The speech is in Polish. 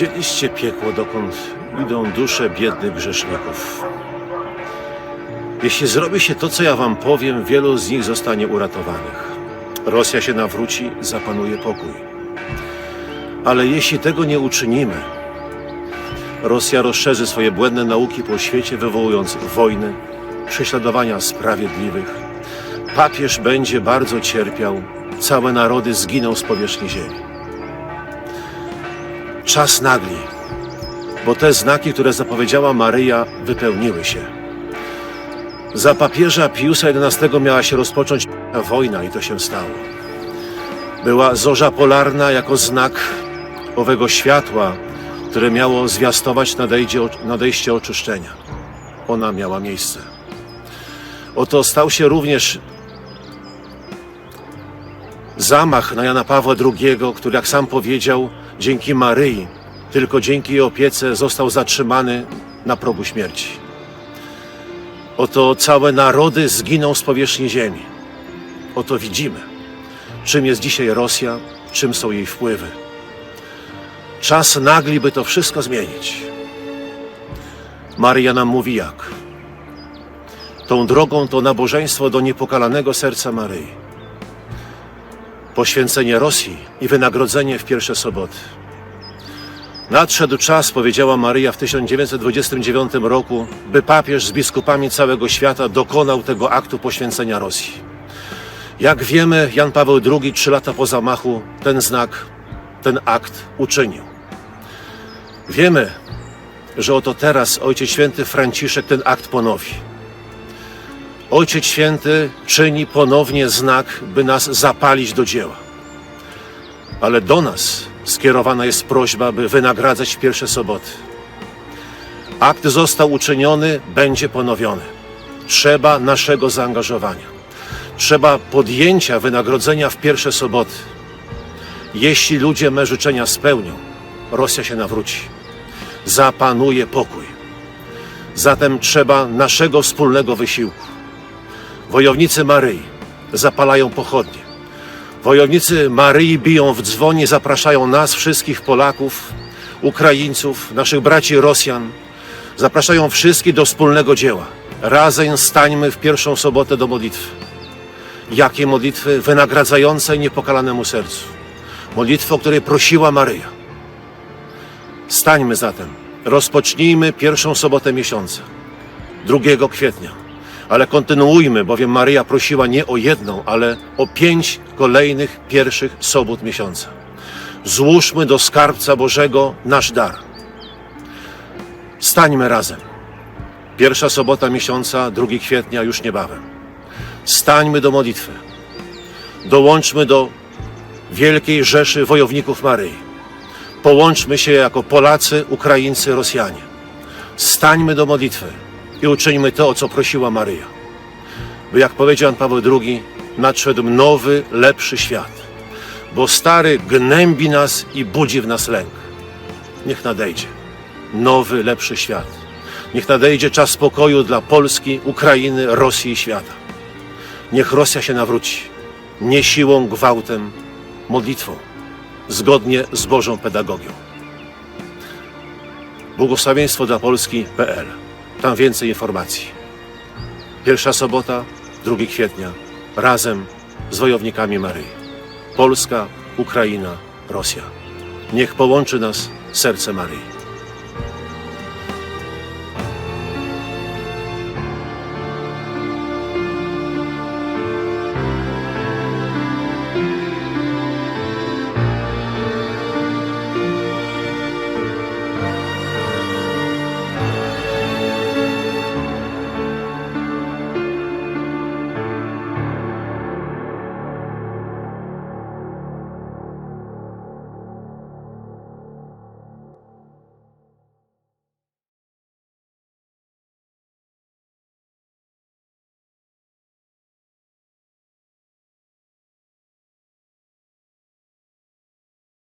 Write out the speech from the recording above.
Widzieliście piekło, dokąd idą dusze biednych grzeszników. Jeśli zrobi się to, co ja wam powiem, wielu z nich zostanie uratowanych. Rosja się nawróci, zapanuje pokój. Ale jeśli tego nie uczynimy, Rosja rozszerzy swoje błędne nauki po świecie, wywołując wojny, prześladowania sprawiedliwych. Papież będzie bardzo cierpiał, całe narody zginą z powierzchni ziemi. Czas nagli, bo te znaki, które zapowiedziała Maryja, wypełniły się. Za papieża Piusa XI miała się rozpocząć wojna i to się stało. Była zorza polarna jako znak owego światła, które miało zwiastować nadejście, nadejście oczyszczenia. Ona miała miejsce. Oto stał się również zamach na Jana Pawła II, który, jak sam powiedział, dzięki Maryi, tylko dzięki jej opiece został zatrzymany na progu śmierci. Oto całe narody zginą z powierzchni ziemi. Oto widzimy, czym jest dzisiaj Rosja, czym są jej wpływy. Czas nagli, by to wszystko zmienić. Maryja nam mówi jak. Tą drogą to nabożeństwo do niepokalanego serca Maryi. Poświęcenie Rosji i wynagrodzenie w pierwsze soboty. Nadszedł czas, powiedziała Maryja w 1929 roku, by papież z biskupami całego świata dokonał tego aktu poświęcenia Rosji. Jak wiemy, Jan Paweł II trzy lata po zamachu ten znak, ten akt uczynił. Wiemy, że oto teraz Ojciec Święty Franciszek ten akt ponowi. Ojciec Święty czyni ponownie znak, by nas zapalić do dzieła. Ale do nas skierowana jest prośba, by wynagradzać pierwsze soboty. Akt został uczyniony, będzie ponowiony. Trzeba naszego zaangażowania. Trzeba podjęcia wynagrodzenia w pierwsze soboty. Jeśli ludzie me życzenia spełnią, Rosja się nawróci. Zapanuje pokój. Zatem trzeba naszego wspólnego wysiłku. Wojownicy Maryi zapalają pochodnie. Wojownicy Maryi biją w dzwonie, zapraszają nas, wszystkich Polaków, Ukraińców, naszych braci Rosjan. Zapraszają wszystkich do wspólnego dzieła. Razem stańmy w pierwszą sobotę do modlitwy. Jakie modlitwy wynagradzającej niepokalanemu sercu. Modlitwy, o której prosiła Maryja. Stańmy zatem. Rozpocznijmy pierwszą sobotę miesiąca, 2 kwietnia. Ale kontynuujmy, bowiem Maryja prosiła nie o jedną, ale o pięć kolejnych pierwszych sobot miesiąca. Złóżmy do skarbca Bożego nasz dar. Stańmy razem. Pierwsza sobota miesiąca, 2 kwietnia już niebawem. Stańmy do modlitwy. Dołączmy do wielkiej rzeszy wojowników Maryi. Połączmy się jako Polacy, Ukraińcy, Rosjanie. Stańmy do modlitwy i uczyńmy to, o co prosiła Maryja. By jak powiedział Paweł II, nadszedł nowy, lepszy świat. Bo stary gnębi nas i budzi w nas lęk. Niech nadejdzie nowy, lepszy świat. Niech nadejdzie czas spokoju dla Polski, Ukrainy, Rosji i świata. Niech Rosja się nawróci. Nie siłą, gwałtem, modlitwą zgodnie z Bożą pedagogią. Błogosławieństwo dla Polski.pl. Tam więcej informacji. Pierwsza sobota, 2 kwietnia, razem z wojownikami Maryi. Polska, Ukraina, Rosja. Niech połączy nas serce Maryi.